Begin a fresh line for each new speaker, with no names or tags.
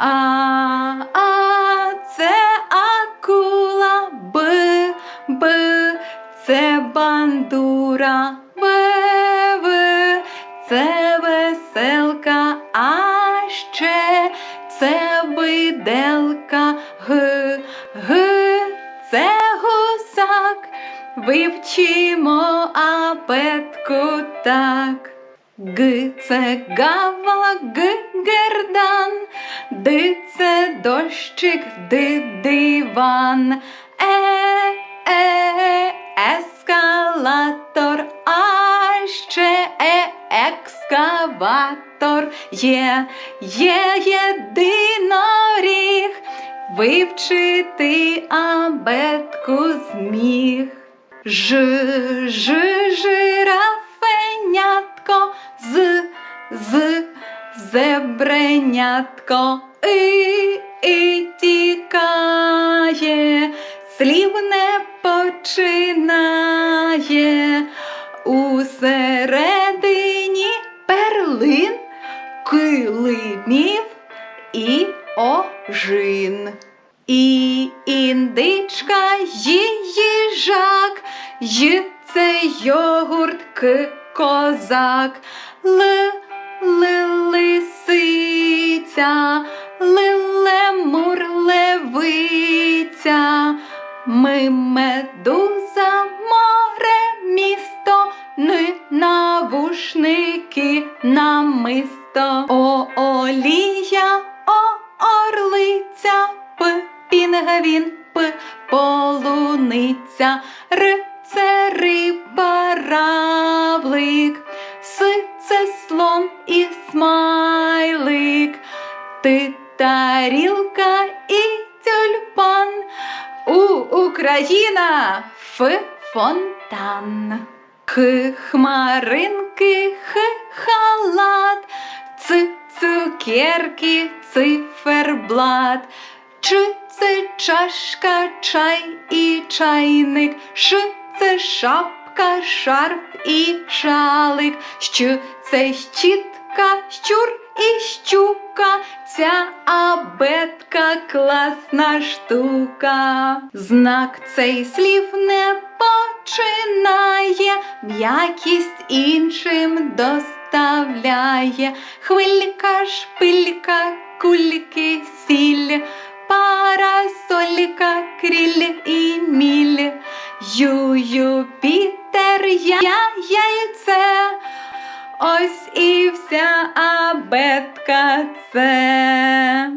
А, а, це акула, Б, Б, це бандура, В, В, це веселка, а ще це биделка, Г, Г, це гусак. Вивчимо абетку так. Г це гава, г гердан, Д це дощик, д диван, е, е, ескалатор, а ще е, екскаватор є, є єдиноріг, вивчити абетку зміг. Ж, ж, зебренятко, і, і тікає, слів не починає, усередині перлин, килимів і ожин. І індичка, ї їжак, й це йогурт, к козак, л, лисиця, л лемур левиця, ми медуза, море, місто, ни навушники, намисто, о олія, о орлиця, п пінгвін, п полуниця, р це риба, равлик, ти тарілка і тюльпан, у Україна ф фонтан. Х хмаринки, х халат, ц цукерки, циферблат, Ч це чашка, чай і чайник, Ш це шапка, шарф і шалик, Щ це щітка, щур і щука, ця абетка класна штука. Знак цей слів не починає, м'якість іншим доставляє. Хвилька, шпилька, кульки, сіль, парасолька, кріль і міль. Юпітер, я, яйце. Ось і вся абетка це.